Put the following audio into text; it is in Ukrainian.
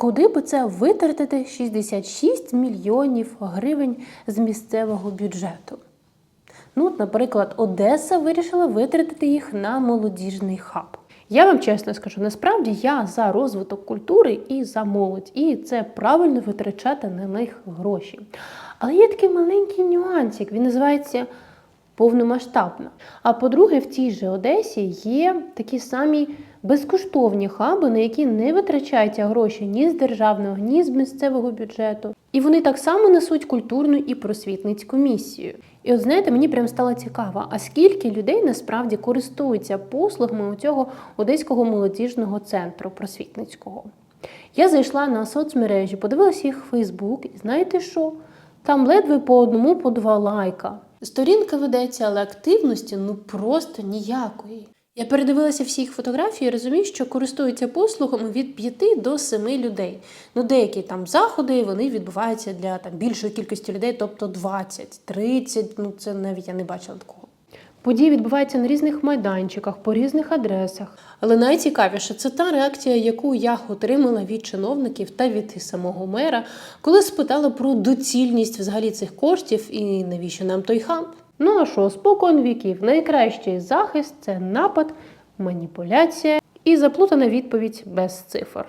Куди би це витратити 66 мільйонів гривень з місцевого бюджету? Ну, наприклад, Одеса вирішила витратити їх на молодіжний хаб. Я вам чесно скажу, насправді я за розвиток культури і за молодь, і це правильно витрачати на них гроші. Але є такий маленький нюансик, він називається повномасштабно. А по-друге, в тій же Одесі є такі самі безкоштовні хаби, на які не витрачаються гроші ні з державного, ні з місцевого бюджету. І вони так само несуть культурну і просвітницьку місію. І от знаєте, мені прям стало цікаво, а скільки людей насправді користуються послугами у цього одеського молодіжного центру просвітницького. Я зайшла на соцмережі, подивилася їх Фейсбук, і знаєте що? Там ледве по одному, по два лайка. Сторінка ведеться, але активності ну просто ніякої. Я передивилася всі їх фотографії і розумію, що користуються послугами від 5 до 7 людей. Ну, деякі там заходи вони відбуваються для там більшої кількості людей, тобто 20, 30, ну це навіть я не бачила такого. Події відбуваються на різних майданчиках, по різних адресах. Але найцікавіше це та реакція, яку я отримала від чиновників та від самого мера, коли спитала про доцільність взагалі цих коштів і навіщо нам той хаб. Ну а що, спокон віків, найкращий захист це напад, маніпуляція і заплутана відповідь без цифр.